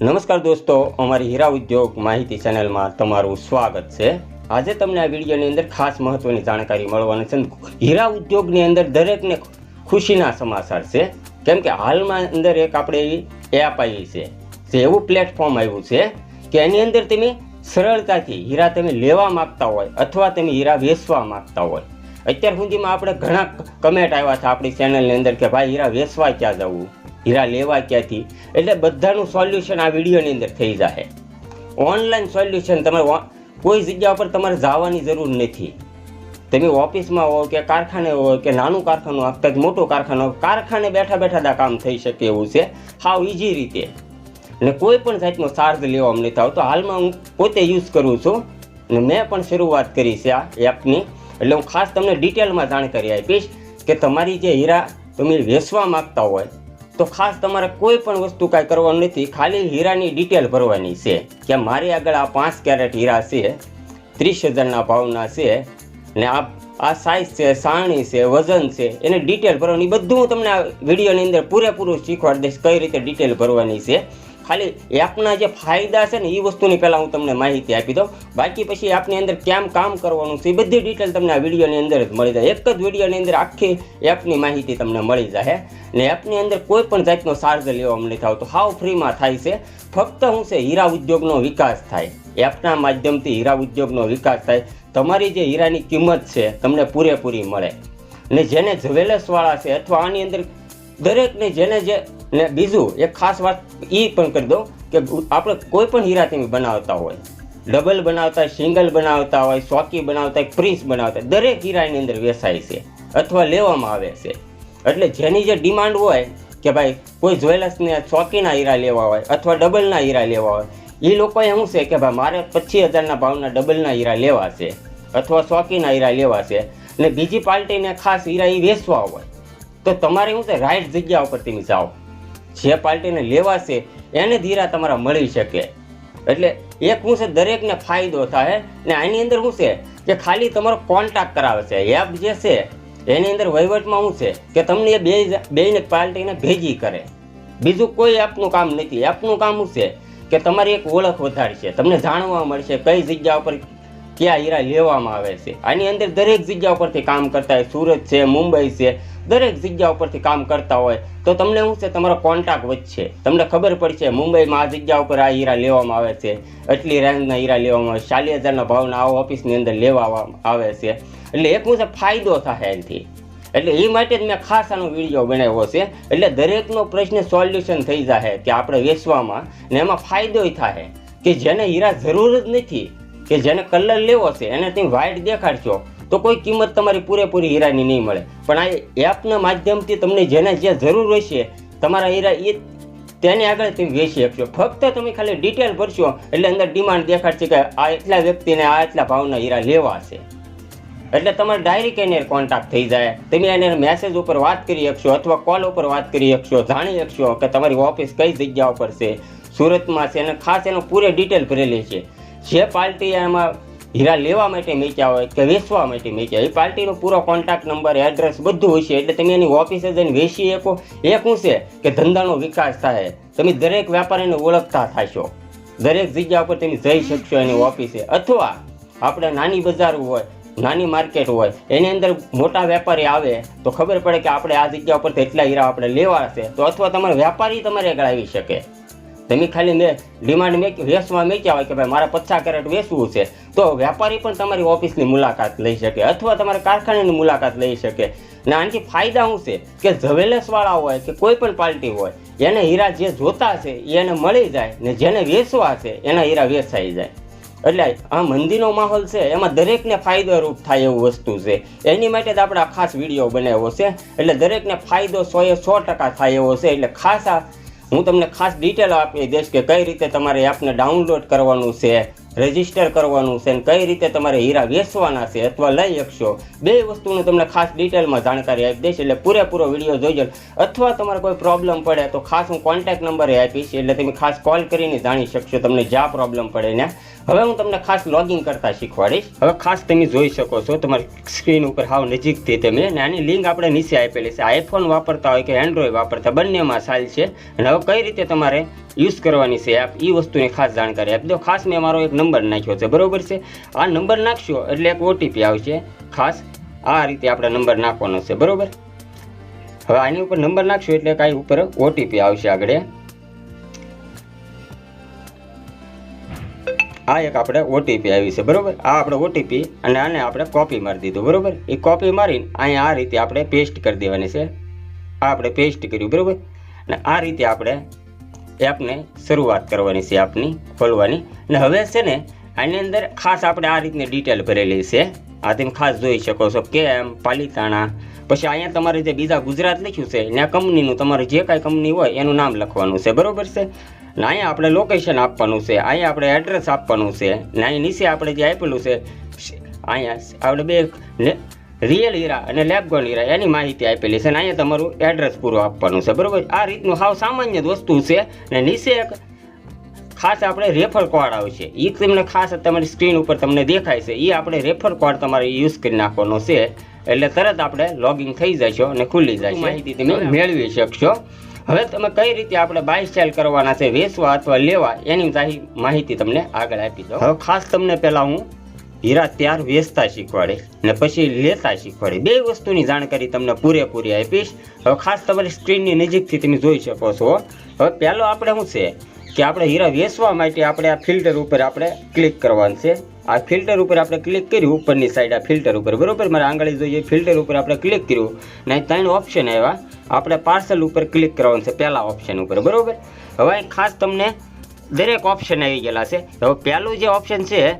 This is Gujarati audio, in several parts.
નમસ્કાર દોસ્તો, અમારી હીરા ઉદ્યોગ માહિતી ચેનલમાં તમારું સ્વાગત છે. આજે તમને આ વિડીયોની અંદર ખાસ મહત્વની જાણકારી મળવાની છે. હીરા ઉદ્યોગની અંદર દરેકને ખુશીના સમાચાર છે. કેમ કે હાલમાં અંદર એક આપણે એપ આવી છે, જે એવું પ્લેટફોર્મ આવ્યું છે કે એની અંદર તમે સરળતાથી હીરા તમે લેવા માગતા હોય અથવા તમે હીરા વેચવા માંગતા હોય. અત્યાર સુધીમાં આપણે ઘણા કમેન્ટ આવ્યા છે આપણી ચેનલની અંદર કે ભાઈ હીરા વેચવા ક્યાં જવું? હીરા લેવા ક્યાંથી? એટલે બધાનું સોલ્યુશન આ વિડીયોની અંદર થઈ જાય ઓનલાઈન સોલ્યુશન તમારે કોઈ જગ્યા પર તમારે જવાની જરૂર નથી. તમે ઓફિસમાં હો કે કારખાને હો કે નાનું કારખાનું આપતા મોટું કારખાનું કારખાને બેઠા બેઠા કામ થઈ શકે એવું છે. હાવ ઇઝી રીતે. અને કોઈ પણ જાતનો ચાર્જ લેવામાં નથી આવતો હાલમાં હું પોતે યુઝ કરું છું. અને મેં પણ શરૂઆત કરી છે આ એપની એટલે હું ખાસ તમને ડિટેલમાં જાણકારી આપીશ કે તમારી જે હીરા તમે વેચવા માગતા હોય તો ખાસ તમારે કોઈ પણ વસ્તુ કાંઈ કરવાનું નથી, ખાલી હીરાની ડિટેલ ભરવાની છે. કે મારી આગળ આ પાંચ કેરેટ હીરા છે, ત્રીસ હજારના ભાવના છે, ને આ આ સાઇઝ છે, સાણી છે, વજન છે, એને ડિટેલ ભરવાની. બધું હું તમને આ વિડીયોની અંદર પૂરેપૂરું શીખવાડી દઈશ કઈ રીતે ડિટેલ ભરવાની છે. ખાલી એપના જે ફાયદા છે ને એ વસ્તુની પહેલાં હું તમને માહિતી આપી દઉં. બાકી પછી એપની અંદર કેમ કામ કરવાનું છે એ બધી ડિટેલ તમને આ વિડીયોની અંદર જ મળી જાય. એક જ વિડીયોની અંદર આખી એપની માહિતી તમને મળી જાય. ને એપની અંદર કોઈ પણ જાતનો ચાર્જ લેવામાં નથી આવતો. હાવ ફ્રીમાં થાય છે. ફક્ત હું છે હીરા ઉદ્યોગનો વિકાસ થાય. એપના માધ્યમથી હીરા ઉદ્યોગનો વિકાસ થાય. તમારી જે હીરાની કિંમત છે તમને પૂરેપૂરી મળે. ને જેને જ્વેલર્સવાળા છે અથવા આની અંદર દરેકને જેને જે ને બીજું, એક ખાસ વાત એ પણ કરી દઉં કે આપણે કોઈ પણ હીરા તમે બનાવતા હોય, ડબલ બનાવતા હોય, સિંગલ બનાવતા હોય, ચોકી બનાવતા હોય, પ્રિન્સ બનાવતા હોય, દરેક હીરાની અંદર વેચાય છે અથવા લેવામાં આવે છે. એટલે જેની જે ડિમાન્ડ હોય કે ભાઈ કોઈ જ્વેલર્સને ચોકીના હીરા લેવા હોય અથવા ડબલના હીરા લેવા હોય એ લોકોએ શું છે કે ભાઈ મારે પચીસ હજારના ભાવના ડબલના હીરા લેવા છે અથવા ચોકીના હીરા લેવા છે ને બીજી પાર્ટીને ખાસ હીરા એ વેચવા હોય, તો તમારે શું છે રાઈટ જગ્યા ઉપર તમે જાઓ. જે પાર્ટીને લેવાશે એને ધીરા તમારા મળી શકે. એટલે એક શું છે, દરેકને ફાયદો થાય ને આની અંદર શું છે, કે ખાલી તમારો કોન્ટેક્ટ કરાવે છે. એપ જે છે, એની અંદર વહીવટમાં શું છે, કે તમને એ બે બેને પાર્ટીને ભેગી કરે. બીજું કોઈ એપનું કામ નથી. એપનું કામ શું છે, કે તમારી એક ઓળખ વધારશે. તમને જાણવા મળશે કઈ જગ્યા ઉપર ક્યાં હીરા લેવામાં આવે છે. આની અંદર દરેક જગ્યા ઉપરથી કામ કરતા હોય. સુરત છે, મુંબઈ છે, દરેક જગ્યા ઉપરથી કામ કરતા હોય. તો તમને શું છે? તમારો કોન્ટેક્ટ વધશે. તમને ખબર પડશે, મુંબઈમાં આ જગ્યા ઉપર આ હીરા લેવામાં આવે છે. એટલી રેન્જના હીરા લેવામાં આવે ચાલીસ હજારના ભાવના આ ઓફિસની અંદર લેવામાં આવે છે. એટલે એક હું છે, ફાયદો થાય એનાથી. એટલે એ માટે જ મેં ખાસ આનો વીડિયો બનાવ્યો છે. એટલે દરેકનો પ્રશ્ન સોલ્યુશન થઈ જાય કે આપણે વેચવામાં. ને એમાં ફાયદો થાય. કે જેને હીરા જરૂર જ નથી કે જેને કલર લેવો છે, એને તમે વ્હાઇટ દેખાડશો, તો કોઈ કિંમત તમારી પૂરેપૂરી હીરાની નહીં મળે. પણ આ એપના માધ્યમથી તમને જેને જે જરૂર હશે તમારા હીરા એ તેની આગળ તમે વેચી શકશો. ફક્ત તમે ખાલી ડિટેલ ભરશો, એટલે અંદર ડિમાન્ડ દેખાડશે કે આ એટલા વ્યક્તિને આ એટલા ભાવના હીરા લેવા છે. એટલે તમારે ડાયરેક્ટ એને કોન્ટેક્ટ થઈ જાય. તમે એને મેસેજ ઉપર વાત કરી શકશો અથવા કોલ ઉપર વાત કરી શકશો, જાણી શકશો કે તમારી ઓફિસ કઈ જગ્યા ઉપર છે, સુરતમાં છે અને ખાસ એનો પૂરે ડિટેલ ભરેલી છે. જે પાર્ટી એમાં હીરા લેવા માટે મેચ્યા હોય કે વેચવા માટે મેચ્યા એ પાર્ટીનો પૂરો કોન્ટેક્ટ નંબર એડ્રેસ બધું હોય છે એટલે તમે એની ઓફિસે જઈને વેચી શકો. એક શું છે કે ધંધાનો વિકાસ થાય. તમે દરેક વેપારીને ઓળખતા થશો. દરેક જગ્યા ઉપર તમે જઈ શકશો એની ઓફિસે અથવા આપણે નાની બજાર હોય, નાની માર્કેટ હોય, એની અંદર મોટા વેપારી આવે, તો ખબર પડે કે આપણે આ જગ્યા ઉપરથી એટલા હીરા આપણે લેવા છે. તો અથવા તમારે વેપારી તમારે આગળ આવી શકે. તમે ખાલી મેં ડિમાન્ડ મેં વેચવા મેક્યા હોય કે ભાઈ મારે પચાસ કેરેટ વેચવું છે, તો વેપારી પણ તમારી ઓફિસની મુલાકાત લઈ શકે અથવા તમારા કારખાનાની મુલાકાત લઈ શકે. ને આનાથી ફાયદા શું છે? કે ઝવેલેસવાળા હોય કે કોઈ પણ પાર્ટી હોય, એને હીરા જે જોતા છે એને મળી જાય ને જેને વેચવા છે એના હીરા વેચાઈ જાય. એટલે આ મંદીનો માહોલ છે, એમાં દરેકને ફાયદોરૂપ થાય એવું વસ્તુ છે. એની માટે જ આપણે આ ખાસ વીડિયો બનાવ્યો છે. એટલે દરેકને ફાયદો સો એ સો ટકા થાય એવો છે. એટલે ખાસ આ હું તમને ખાસ ડિટેલ આપી દઈશ કે કઈ રીતે તમારે એપને ડાઉનલોડ કરવાનું છે રજિસ્ટર કરવાનું છે અને કઈ રીતે તમારે હીરા વેચવાના છે અથવા લઈ શકશો. બે વસ્તુનું તમને ખાસ ડિટેલમાં જાણકારી આપી દઈશ, એટલે પૂરેપૂરો વીડિયો જોઈજો અથવા તમારે કોઈ પ્રોબ્લેમ પડે તો ખાસ હું કોન્ટેક્ટ નંબરે આપીશ, એટલે તમે ખાસ કોલ કરીને જાણી શકશો તમને જ્યાં પ્રોબ્લેમ પડે ને હવે હું તમને ખાસ લોગિન કરતા શીખવાડીશ. હવે ખાસ તમે જોઈ શકો છો, તમારી સ્ક્રીન ઉપર હાવ નજીકથી તમે, અને આની લિંક આપણે નીચે આપેલી છે. આઈફોન વાપરતા હોય કે એન્ડ્રોઈડ વાપરતા, બંનેમાં સાલ છે. અને હવે કઈ રીતે તમારે યુઝ કરવાની છે એપ એ વસ્તુની ખાસ જાણકારી આપી દો ખાસ મેં મારો એક નંબર નાખ્યો છે, બરોબર છે? આ નંબર નાખશો એટલે એક ઓટીપી આવશે. ખાસ આ રીતે આપણે નંબર નાખવાનો છે, બરોબર? હવે આની ઉપર નંબર નાખશો એટલે કાંઈ ઉપર ઓટીપી આવશે આગળ આ એક આપણે ઓટીપી આવી છે, બરોબર? આ આપણે ઓટીપી અને આને આપણે કોપી મારી દીધું, બરાબર? એ કોપી મારીને અહીંયા આ રીતે આપણે પેસ્ટ કરી દેવાની છે. આ આપણે પેસ્ટ કર્યું, બરાબર? અને આ રીતે આપણે એપને શરૂઆત કરવાની છે, આપની ખોલવાની. અને હવે છે ને, આની અંદર ખાસ આપણે આ રીતની ડિટેલ ભરેલી છે. આ તમે ખાસ જોઈ શકો છો, કેમ, પાલિતાણા. પછી અહીંયા તમારે જે બીજા ગુજરાત લખ્યું છે, ત્યાં કંપનીનું તમારે જે કાંઈ કંપની હોય એનું નામ લખવાનું છે, બરાબર છે? ને અહીંયા આપણે લોકેશન આપવાનું છે. અહીંયા આપણે એડ્રેસ આપવાનું છે. ને અહીં નીચે આપણે જે આપેલું છે અહીંયા આપણે બે રિયલ હીરા અને લેબગોન હીરા એની માહિતી આપેલી છે ને અહીંયા તમારું એડ્રેસ પૂરું આપવાનું છે. બરાબર? આ રીતનું સાવ સામાન્ય જ વસ્તુ છે. ને નીચે એક ખાસ આપણે રેફર કોડ આવશે એ તમને ખાસ તમારી સ્ક્રીન ઉપર તમને દેખાય છે. એ આપણે રેફર કોડ તમારે યુઝ કરી નાખવાનો છે. એટલે તરત આપણે લોગિન થઈ જશો અને ખુલી જશે. માહિતી તમે મેળવી શકશો. હવે તમે કઈ રીતે આપણે બાય સેલ કરવાના છે, વેચવા અથવા લેવા, એની માહિતી તમને આગળ આપી દો હવે ખાસ તમને પહેલાં હું હીરા ત્યાર વેચતા શીખવાડે ને પછી લેતા શીખવાડે. બે વસ્તુની જાણકારી તમને પૂરેપૂરી આપીશ. હવે ખાસ તમારી સ્ક્રીનની નજીકથી તમે જોઈ શકો છો. હવે પહેલો આપણે શું છે? કે આપણે હીરા વેચવા માટે આપણે આ ફિલ્ટર ઉપર આપણે ક્લિક કરવાનું છે. આ ફિલ્ટર ઉપર આપણે ક્લિક કર્યું, ઉપરની સાઈડ આ ફિલ્ટર ઉપર. બરોબર? મારે આંગળી જોઈએ ફિલ્ટર ઉપર આપણે ક્લિક કર્યું. નહીં ત્રણ ઓપ્શન આવ્યા. આપણે પાર્સલ ઉપર ક્લિક કરવાનું છે, પહેલા ઓપ્શન ઉપર. બરોબર? હવે ખાસ તમને દરેક ઓપ્શન આવી ગયેલા છે. હવે પહેલું જે ઓપ્શન છે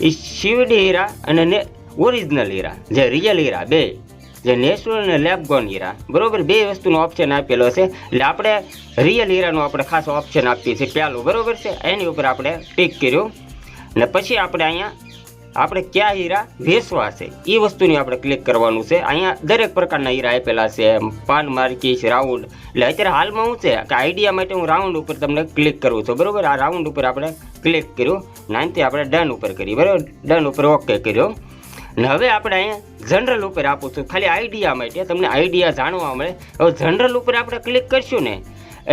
એ શિવડી હીરા અને ઓરિજિનલ હીરા. જે રિયલ હીરા, બે. જે નેચરલ અને લેબગોન હીરા. બરાબર? બે વસ્તુનો ઓપ્શન આપેલો છે. એટલે આપણે રિયલ હીરાનું આપણે ખાસ ઓપ્શન આપીએ છીએ પહેલું. બરોબર છે? એની ઉપર આપણે ટીક કર્યું. ને પછી આપણે અહીંયા, આપણે કયા હીરા વેચવા છે? એ વસ્તુની આપણે ક્લિક કરવાનું છે. અહીંયા દરેક પ્રકારના હીરા આપેલા છે. પાન, માર્કીસ, રાઉન્ડ. એટલે અત્યારે હાલમાં હું છે કે આઈડિયા માટે હું રાઉન્ડ ઉપર તમને ક્લિક કરું છું. બરાબર? આ રાઉન્ડ ઉપર આપણે ક્લિક કર્યું. નાનથી આપણે ડન ઉપર કરી. બરાબર? ડન ઉપર ઓકે કર્યો. ને હવે આપણે અહીંયા જનરલ ઉપર આપું છું. ખાલી આઈડિયા માટે તમને આઈડિયા જાણવા મળે. હવે જનરલ ઉપર આપણે ક્લિક કરશું ને,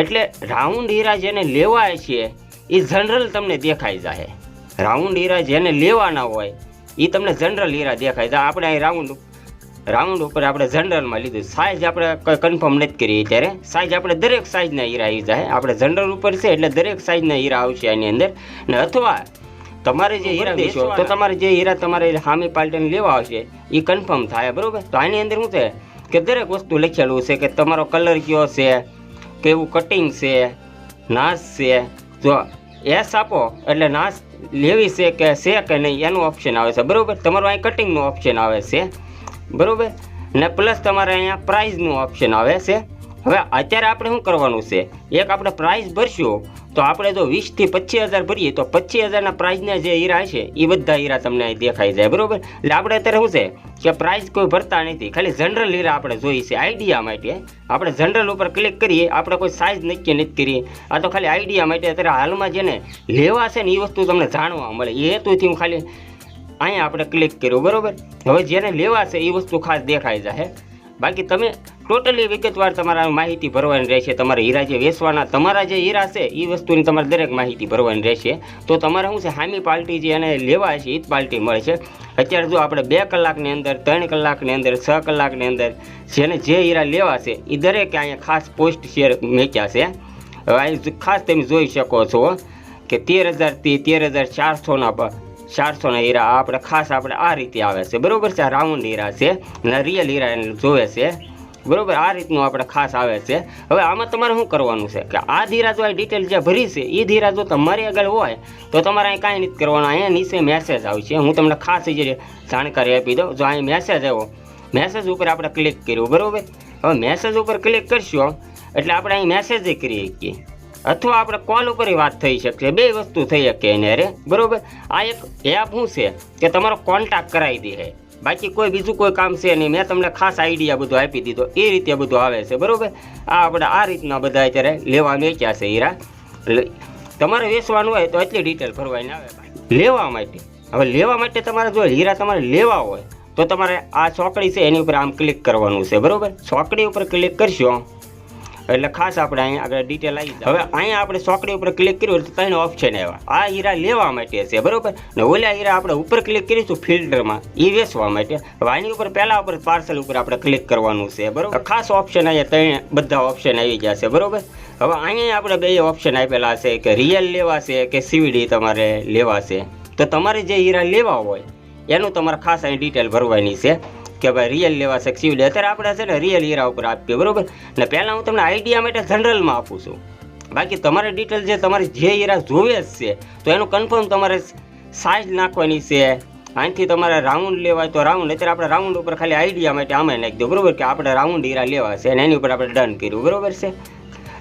એટલે રાઉન્ડ હીરા જેને લેવા છે એ જનરલ તમને દેખાઈ જાય રાઉન્ડ હીરા જેને લેવાના હોય એ તમને જનરલ હીરા દેખાય. છે આપણે અહીં રાઉન્ડ રાઉન્ડ ઉપર આપણે જનરલમાં લીધું. સાઇઝ આપણે કોઈ કન્ફર્મ નથી કરી ત્યારે સાઇઝ આપણે દરેક સાઇઝના હીરા આવી જાય. આપણે જનરલ ઉપર છે એટલે દરેક સાઇઝના હીરા આવશે એની અંદર. ને અથવા તમારે જે હીરા દેશો તો તમારે જે હીરા તમારે હામી પાલટીને લેવા આવશે એ કન્ફર્મ થાય બરાબર? તો આની અંદર શું છે કે દરેક વસ્તુ લખેલું છે કે તમારો કલર કયો છે કેવું કટિંગ છે નાશ છે. જો એસ આપો એટલે નાશ લેવી છે કે છે કે નહીં, એનું ઓપ્શન આવે છે. બરોબર? તમારું અહીં કટિંગનું ઓપ્શન આવે છે. બરોબર? ને પ્લસ તમારે અહીંયા પ્રાઇઝનું ઓપ્શન આવે છે. હવે અત્યારે આપણે શું કરવાનું છે? એક આપણે પ્રાઇઝ ભરશું, તો આપણે જો વીસથી પચીસ હજાર ભરીએ, તો પચીસ હજારના પ્રાઇઝના જે હીરા છે એ બધા હીરા તમને અહીં દેખાઈ જાય, બરાબર? એટલે આપણે અત્યારે શું છે કે પ્રાઇઝ કોઈ ભરતા નથી, ખાલી જનરલ હીરા આપણે જોઈએ છે આઈડિયા માટે આપણે જનરલ ઉપર ક્લિક કરીએ, આપણે કોઈ સાઇઝ નક્કી નથી કરીએ આ તો ખાલી આઈડિયા માટે અત્યારે હાલમાં જેને લેવા છે ને એ વસ્તુ તમને જાણવા મળે એ હેતુથી હું ખાલી અહીંયા આપણે ક્લિક કર્યું, બરાબર? હવે જેને લેવા છે એ વસ્તુ ખાસ દેખાઈ જાય બાકી તમે ટોટલી વિગતવાર તમારા માહિતી ભરવાની રહેશે, તમારે હીરા જે વેચવાના તમારા જે હીરા છે એ વસ્તુની તમારે દરેક માહિતી ભરવાની રહેશે. તો તમારે શું છે, હામી પાર્ટી જે એને લેવા છે એ જ પાર્ટી મળે છે. અત્યારે જો આપણે બે કલાકની અંદર, ત્રણ કલાકની અંદર, છ કલાકની અંદર જેને જે હીરા લેવા છે એ દરેકે અહીંયા ખાસ પોસ્ટ શેર મેક્યા છે. અહીં ખાસ તમે જોઈ શકો છો કે તેર હજારથી તેર હજાર ચારસોના ચારસોના હીરા આપણે ખાસ આપણે આ રીતે આવે છે. બરોબર છે? રાઉન્ડ હીરા છે અને રિયલ હીરા એને જોવે છે. બરોબર? આ રીતનું આપણે ખાસ આવે છે. હવે આમાં તમારે શું કરવાનું છે? કે આ ધીરા જો આ ડિટેલ જે ભરી છે એ ધીરા જો તમારી આગળ હોય, તો તમારે અહીં કાંઈ નથી કરવાનું. અહીંયા નીચે મેસેજ આવશે હું તમને ખાસ જે જાણકારી આપી દઉં. જો અહીં મેસેજ આવ્યો મેસેજ ઉપર આપણે ક્લિક કર્યું. બરાબર? હવે મેસેજ ઉપર ક્લિક કરશો, એટલે આપણે અહીં મેસેજ કરી શકીએ. અથવા આપણે કોલ ઉપર વાત થઈ શકશે? બે વસ્તુ થઈ શકે એને અરે બરોબર? આ એક એપ શું છે કે તમારો કોન્ટેક્ટ કરાવી દે બાકી કોઈ બીજું કોઈ કામ છે નહીં. મેં તમને ખાસ આઈડિયા બધું આપી દીધો. એ રીતે બધું આવે છે. બરોબર? આ આપણે આ રીતના બધા અત્યારે લેવા વેચ્યા છે હીરા. તમારે વેચવાનું હોય તો એટલી ડિટેલ ભરવાની આવે લેવા માટે. હવે લેવા માટે તમારે જો હીરા તમારે લેવા હોય તો તમારે આ ચોકડી છે એની ઉપર આમ ક્લિક કરવાનું છે. બરાબર? ચોકડી ઉપર ક્લિક કરશો એટલે ખાસ આપણે અહીંયા આગળ ડિટેલ આવી હવે અહીંયા આપણે ચોકડી ઉપર ક્લિક કર્યું એટલે ત્રણ ઓપ્શન આવ્યા. આ હીરા લેવા માટે છે, બરોબર? ને ઓલા હીરા આપણે ઉપર ક્લિક કરીશું ફિલ્ટરમાં એ વેચવા માટે. હવે આની ઉપર પહેલા ઉપર પાર્સલ ઉપર આપણે ક્લિક કરવાનું છે, બરોબર? ખાસ ઓપ્શન અહીંયા ત્રણ, બધા ઓપ્શન આવી ગયા છે, બરોબર? હવે અહીંયા આપણે બે ઓપ્શન આપેલા છે, કે રિયલ લેવા છે, કે સીવીડી તમારે લેવા છે. તો તમારે જે હીરા લેવા હોય, એનું તમારે ખાસ અહીં ડિટેલ ભરવાની છે. કે ભાઈ રિયલ લેવા છે સીવીડી અત્યારે આપણે છે ને રિયલ હીરા ઉપર આપીએ, બરોબર? ને પહેલાં હું તમને આઈડિયા માટે જનરલમાં આપું છું. બાકી તમારે ડિટેલ જે તમારે જે હીરા જોવે જ છે, તો એનું કન્ફર્મ તમારે સાઇઝ નાખવાની છે. અહીંથી તમારે રાઉન્ડ લેવાય તો રાઉન્ડ અત્યારે આપણે રાઉન્ડ ઉપર ખાલી આઈડિયા માટે આમાં નાખી દો, બરોબર? કે આપણે રાઉન્ડ હીરા લેવા છે અને એની ઉપર આપણે ડન કર્યું, બરોબર છે?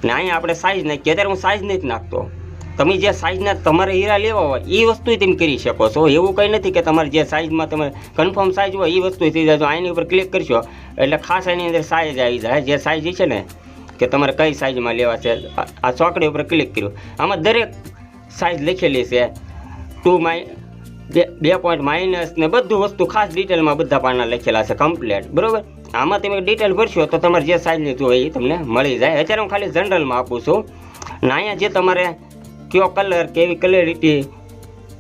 ને અહીંયા આપણે સાઇઝ નાખીએ, અત્યારે હું સાઇઝ નથી નાખતો. તમે જે સાઇઝના તમારે હીરા લેવા હોય એ વસ્તુ તમે કરી શકો છો. એવું કંઈ નથી કે તમારે જે સાઇઝમાં તમે કન્ફર્મ સાઇઝ હોય એ વસ્તુ થઈ જાય. આની ઉપર ક્લિક કરશો, એટલે ખાસ એની અંદર સાઇઝ આવી જાય. જે સાઇઝ છે ને, કે તમારે કઈ સાઇઝમાં લેવા છે, આ- ચોકડી ઉપર ક્લિક કર્યું. આમાં દરેક સાઇઝ લખેલી છે. ટુ માઈ બે બે પોઈન્ટ માઇનસ ને બધું વસ્તુ ખાસ ડિટેલમાં બધા પાના લખેલા છે કમ્પ્લેટ બરાબર? આમાં તમે ડિટેલ ભરશો તો તમારે જે સાઇઝની હોય એ તમને મળી જાય. અત્યારે હું ખાલી જનરલમાં આપું છું. ને અહીંયા જે તમારે કયો કલર કેવી ક્લેરિટી?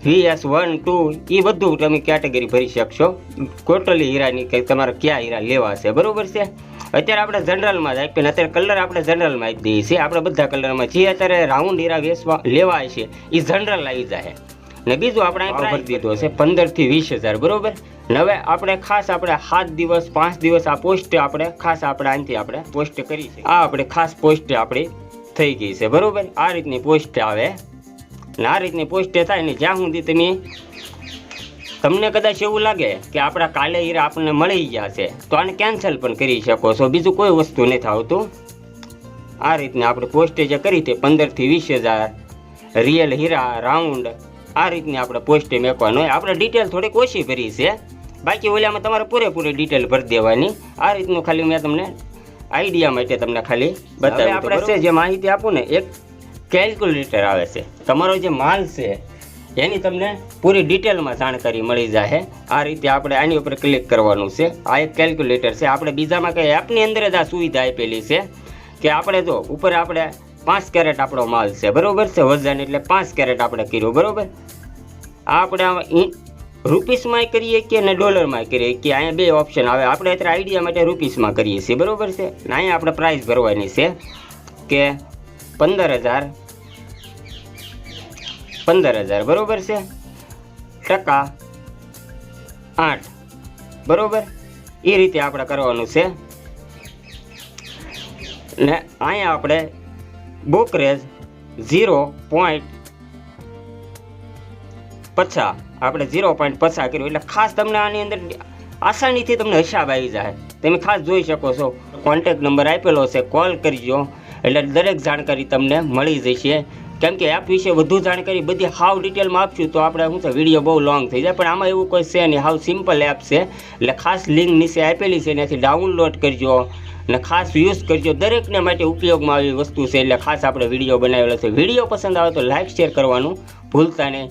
વીએસ વન ટુ એ બધું તમે કેટેગરી ભરી શકશો. ટોટલી હીરાની કે તમારે કયા હીરા લેવા છે બરોબર છે? અત્યારે આપણે જનરલમાં જ આપીએ અત્યારે કલર આપણે જનરલમાં આપી દઈએ છીએ. આપણે બધા કલરમાં જે અત્યારે રાઉન્ડ હીરા વેચવા લેવાય છે એ જનરલ આવી જાય ને બીજું આપણે અહીં ભરી દીધો છે. પંદરથી વીસ હજાર બરોબર? હવે આપણે ખાસ આપણે સાત દિવસ પાંચ દિવસ આ પોસ્ટ આપણે ખાસ આપણે આનાથી આપણે પોસ્ટ કરી છે. આ આપણે ખાસ પોસ્ટ આપણી થઈ ગઈ છે. બરાબર? આ રીતની પોસ્ટ આવે. ને આ રીતની પોસ્ટ થાય ને જ્યાં સુધી તમે તમને કદાચ એવું લાગે કે આપણા કાલે હીરા આપણને મળી ગયા છે, તો આને કેન્સલ પણ કરી શકો છો. બીજું કોઈ વસ્તુ નથી આવતું. આ રીતની આપણે પોસ્ટે જે કરી હતી પંદરથી વીસ હજાર રિયલ હીરા રાઉન્ડ આ રીતની આપણે પોસ્ટે મેકવાનું હોય. આપણે ડિટેલ થોડીક ઓછી ભરી છે. બાકી ઓલામાં તમારે પૂરેપૂરી ડિટેલ ભરી દેવાની. આ રીતનું ખાલી મેં તમને આઈડિયા માટે તમને ખાલી બતાવ્યું આપણે છે જે માહિતી આપું ને એક કેલ્ક્યુલેટર આવે છે. તમારો જે માલ છે એની તમને પૂરી ડિટેલમાં જાણકારી મળી જાય આ રીતે આપણે આની ઉપર ક્લિક કરવાનું છે. આ એક કેલ્ક્યુલેટર છે. આપણે બીજામાં કંઈ એપની અંદર જ આ સુવિધા આપેલી છે કે આપણે જો ઉપર આપણે પાંચ કેરેટ આપણો માલ છે. બરોબર છે? વજન એટલે પાંચ કેરેટ આપણે કર્યું બરોબર? આ આપણે રૂપીસમાં કરીએ કે ને ડોલરમાં કરીએ? કે અહીંયા બે ઓપ્શન આવે. આપણે અત્યારે આઈડિયા માટે રૂપીસમાં કરીએ છીએ. બરોબર છે? ને અહીંયા આપણે પ્રાઇસ ભરવાની છે કે પંદર હજાર પંદર હજાર બરોબર છે? ટકા આઠ. બરાબર? એ રીતે આપણે કરવાનું છે. ને અહીંયા આપણે બોકરેજ ઝીરો પોઈન્ટ પછા આપણે ઝીરો પોઈન્ટ પસાર કર્યું. એટલે ખાસ તમને આની અંદર આસાનીથી તમને હિસાબ આવી જાય. તમે ખાસ જોઈ શકો છો. કોન્ટેક નંબર આપેલો છે. કોલ કરજો. એટલે દરેક જાણકારી તમને મળી જશે. કેમ કે એપ વિશે વધુ જાણકારી બધી હાવ ડિટેલમાં આપશું તો આપણે શું છે વીડિયો બહુ લોંગ થઈ જાય. પણ આમાં એવું કોઈ છે નહીં. હાવ સિમ્પલ એપ છે. એટલે ખાસ લિંક નીચે આપેલી છે. એનાથી ડાઉનલોડ કરજો. અને ખાસ યુઝ કરજો. દરેકને માટે ઉપયોગમાં આવી વસ્તુ છે. એટલે ખાસ આપણે વીડિયો બનાવેલો છે. વીડિયો પસંદ આવે તો લાઇક શેર કરવાનું ભૂલતા નહીં.